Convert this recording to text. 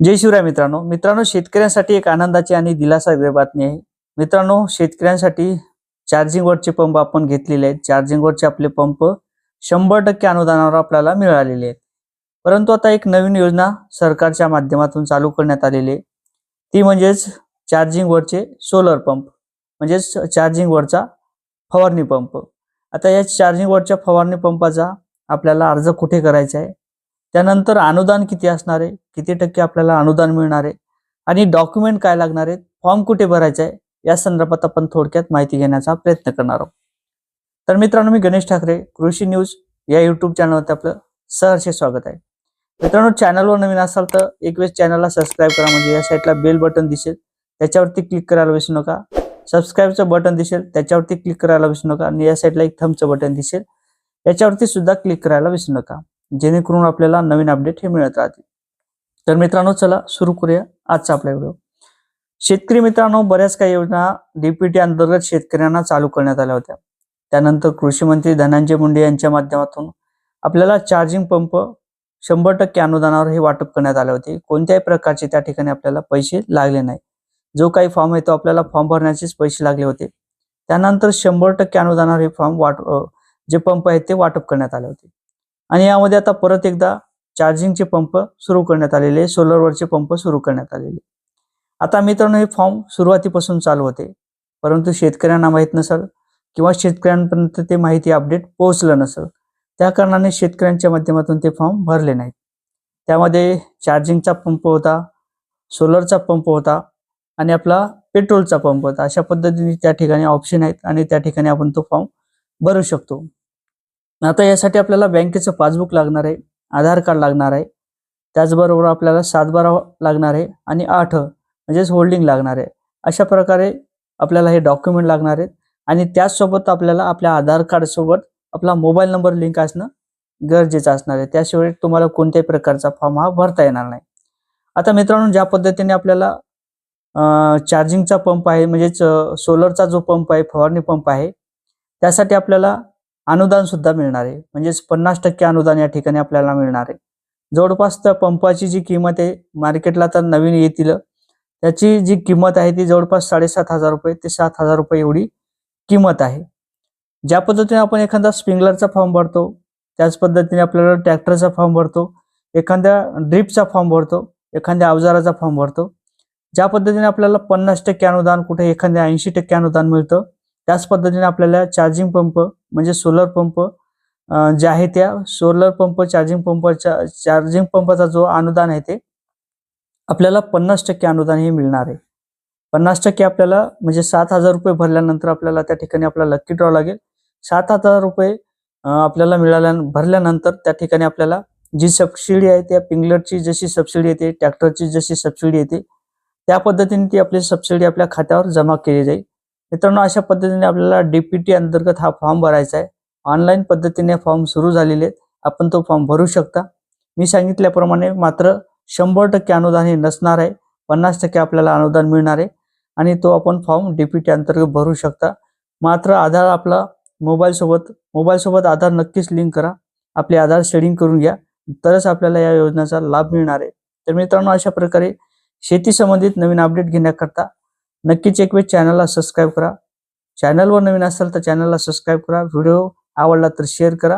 जय शिवराय मित्रांनो. मित्रांनो शेतकऱ्यांसाठी एक आनंदाची आणि दिलासादायक बातमी आहे. मित्रांनो शेतकऱ्यांसाठी चार्जिंगवरचे पंप आपण घेतलेले आहेत. चार्जिंगवरचे आपले पंप शंभर टक्के अनुदानावर आपल्याला मिळालेले आहेत. परंतु आता एक नवीन योजना सरकारच्या माध्यमातून चालू करण्यात आलेली आहे. ती म्हणजेच चार्जिंगवरचे सोलर पंप म्हणजेच चार्जिंगवरचा फवारणी पंप आता या चार्जिंगवरच्या फवारणी पंपाचा आपल्याला अर्ज कुठे करायचा आहे? त्यानंतर अनुदान किती असणार आहे? किती टक्के आपल्याला अनुदान मिळणार आहे? आणि डॉक्युमेंट काय लागणार आहेत? फॉर्म कुठे भरायचा आहे? या संदर्भात आपण थोडक्यात माहिती घेण्याचा प्रयत्न करणार आहोत. तर मित्रांनो मी गणेश ठाकरे कृषी न्यूज या युट्यूब चॅनलवरती आपलं सहर्ष स्वागत आहे. मित्रांनो चॅनलवर नवीन असाल तर एक वेळेस चॅनलला सबस्क्राईब करा. म्हणजे या साईडला बेल बटन दिसेल त्याच्यावरती क्लिक करायला विसरू नका. सबस्क्राईबचं बटन दिसेल त्याच्यावरती क्लिक करायला विसरू नका. आणि या साईडला एक थंबचं बटन दिसेल याच्यावरती सुद्धा क्लिक करायला विसरू नका. जेणेकरून आपल्याला नवीन अपडेट हे मिळत राहतील. तर मित्रांनो चला सुरू करूया आजचा आपला व्हिडिओ शेतकरी मित्रांनो बऱ्याच काही योजना डीपीटी अंतर्गत शेतकऱ्यांना चालू करण्यात आल्या होत्या. त्यानंतर कृषी मंत्री धनंजय मुंडे यांच्या माध्यमातून आपल्याला चार्जिंग पंप शंभर टक्के अनुदानावर हे वाटप करण्यात आले होते. कोणत्याही प्रकारचे त्या ठिकाणी आपल्याला पैसे लागले नाही. जो काही फॉर्म आहे तो आपल्याला फॉर्म भरण्याचेच पैसे लागले होते. त्यानंतर शंभर टक्के अनुदानावर हे फॉर्म वाट जे पंप आहेत ते वाटप करण्यात आले होते. आणि यामध्ये आता परत एकदा चार्जिंगचे पंप सुरू करण्यात आलेले सोलरवरचे पंप सुरू करण्यात आलेले आता मित्रांनो हे फॉर्म सुरुवातीपासून चालू होते. परंतु शेतकऱ्यांना माहीत नसेल किंवा शेतकऱ्यांपर्यंत ते माहिती अपडेट पोहोचलं नसेल. त्या कारणाने शेतकऱ्यांच्या माध्यमातून ते फॉर्म भरले नाहीत. त्यामध्ये चार्जिंगचा पंप होता सोलरचा पंप होता आणि आपला पेट्रोलचा पंप होता. अशा पद्धतीने त्या ठिकाणी ऑप्शन आहेत आणि त्या ठिकाणी आपण तो फॉर्म भरू शकतो. आता यासाठी आपल्याला बँकेचं पासबुक लागणार आहे आधार कार्ड लागणार आहे त्याचबरोबर आपल्याला सातबारा लागणार आहे आणि आठ म्हणजेच होल्डिंग लागणार आहे. अशा प्रकारे आपल्याला हे डॉक्युमेंट लागणार आहेत आणि त्याचसोबत आपल्याला आपल्या आधार कार्डसोबत आपला मोबाईल नंबर लिंक असणं गरजेचं असणार आहे. त्याशिवाय तुम्हाला कोणत्याही प्रकारचा फॉर्म हा भरता येणार नाही. आता मित्रांनो ज्या पद्धतीने आपल्याला चार्जिंगचा पंप आहे म्हणजेच सोलरचा जो पंप आहे फवारणी पंप आहे त्यासाठी आपल्याला अनुदान सुद्धा मिळणार. आहे म्हणजेच पन्नास टक्के अनुदान या ठिकाणी आपल्याला मिळणार. आहे जवळपास त्या पंपाची जी किंमत आहे मार्केटला तर नवीन येतील. त्याची जी किंमत आहे ती जवळपास साडेसात हजार रुपये ते सात हजार रुपये एवढी किंमत आहे. ज्या पद्धतीने आपण एखादा स्प्रिंगलरचा फॉर्म भरतो त्याच पद्धतीने आपल्याला ट्रॅक्टरचा फॉर्म भरतो एखाद्या ड्रिपचा फॉर्म भरतो एखाद्या अवजाराचा फॉर्म भरतो. ज्या पद्धतीने आपल्याला पन्नास टक्के अनुदान कुठे एखाद्या ऐंशी टक्के अनुदान मिळतं त्याच पद्धतीने आपल्याला चार्जिंग पंप म्हणजे सोलर पंप जे आहे त्या सोलर पंप चार्जिंग पंपच्या चार्जिंग पंपाचा जो अनुदान आहे ते आपल्याला पन्नास टक्के अनुदान हे मिळणार आहे. पन्नास टक्के आपल्याला म्हणजे सात हजार रुपये भरल्यानंतर आपल्याला त्या ठिकाणी आपल्याला लक्की ड्रॉ लागेल. सात हजार रुपये आपल्याला मिळाल्या भरल्यानंतर त्या ठिकाणी आपल्याला जी सबसिडी आहे त्या पिंगलरची जशी सबसिडी येते ट्रॅक्टरची जशी सबसिडी येते त्या पद्धतीने ती आपली सबसिडी आपल्या खात्यावर जमा केली जाईल. मित्रांनो अशा पद्धतीने आपल्याला डीपीटी अंतर्गत हा फॉर्म भरायचा आहे. ऑनलाईन पद्धतीने फॉर्म सुरू झालेले आहेत. आपण तो फॉर्म भरू शकता. मी सांगितल्याप्रमाणे मात्र शंभर टक्के अनुदान हे नसणार आहे. पन्नास टक्के आपल्याला अनुदान मिळणार आहे. आणि तो आपण फॉर्म डीपीटी अंतर्गत भरू शकता. मात्र आधार आपला मोबाईल सोबत मोबाईल सोबत आधार नक्कीच लिंक करा. आपले आधार शेडिंग करून घ्या. तरच आपल्याला या योजनेचा लाभ मिळणार आहे. तर मित्रांनो अशा प्रकारे शेती संबंधित नवीन अपडेट घेण्याकरता नक्कीच एक वेळ चॅनलला सबस्क्राईब करा. चॅनलवर नवीन असाल तर चॅनलला सबस्क्राईब करा. व्हिडिओ आवडला तर शेअर करा.